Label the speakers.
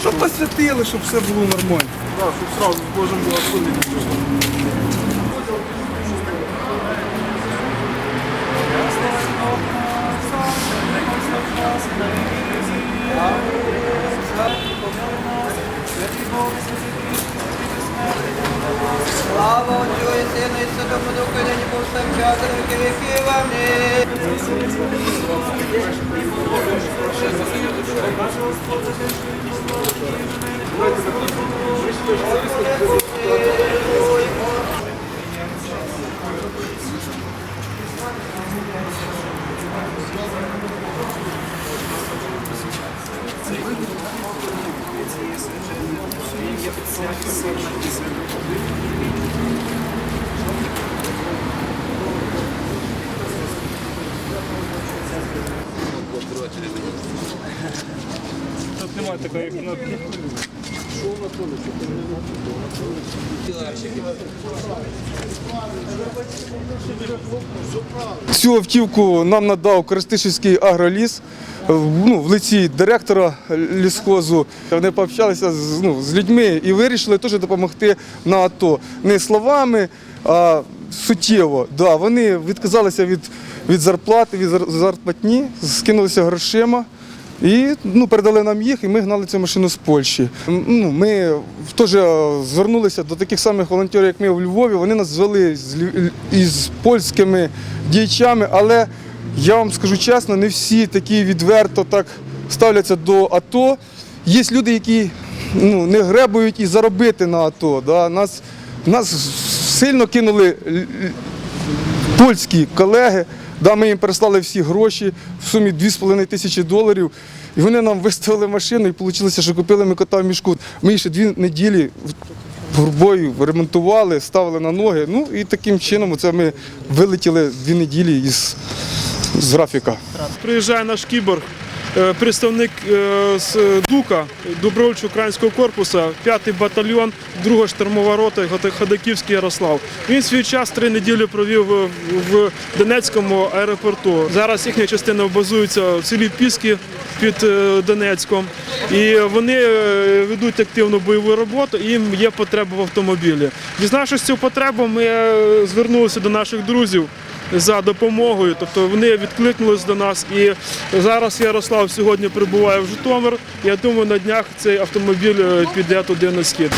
Speaker 1: щоб посвятили, щоб все було нормально.
Speaker 2: Да, щоб сразу з Божим благословенням.
Speaker 3: Слава Отцю і Сину і Святому Духу, і нині повсякчас, і віки віків. Амінь.
Speaker 2: Тут немає такої кнопки.
Speaker 1: Цю автівку нам надав Користишівський агроліс ну, в лиці директора лісхозу. Вони пообщалися з, ну, з людьми і вирішили теж допомогти на АТО. Не словами, а суттєво. Да, вони відказалися від, від зарплати, від зарплатні, скинулися грошима. І ну, передали нам їх, і ми гнали цю машину з Польщі. Ну, ми теж е, звернулися до таких самих волонтерів, як ми в Львові. Вони нас звели з, із польськими діячами, але я вам скажу чесно, не всі такі відверто так ставляться до АТО. Є люди, які ну, не гребують і заробити на АТО. Да? Нас, нас сильно кинули польські колеги. Да, ми їм переслали всі гроші в сумі 2,5 тисячі доларів. І вони нам виставили машину і вийшло, що купили ми кота в мішку. Ми ще дві неділі горбою ремонтували, ставили на ноги. Ну і таким чином це ми вилетіли дві неділі із, з графіка.
Speaker 2: Приїжджає наш кіборг, представник е, з ДУКа, добровольчого українського корпусу, 5-й батальйон, 2 штурмова рота, Ходаківський Ярослав. Він свій час три неділі провів в- Донецькому аеропорту. Зараз їхня частина базується в селі Піски під е, Донецьком. І вони е, ведуть активну бойову роботу, і їм є потреба в автомобілі. Дізнавшись цю потребу, ми е, звернулися до наших друзів за допомогою. Тобто вони відкликнулись до нас. І зараз Ярослав сьогодні прибуває в Житомир. Я думаю, на днях цей автомобіль е, піде туди на схід.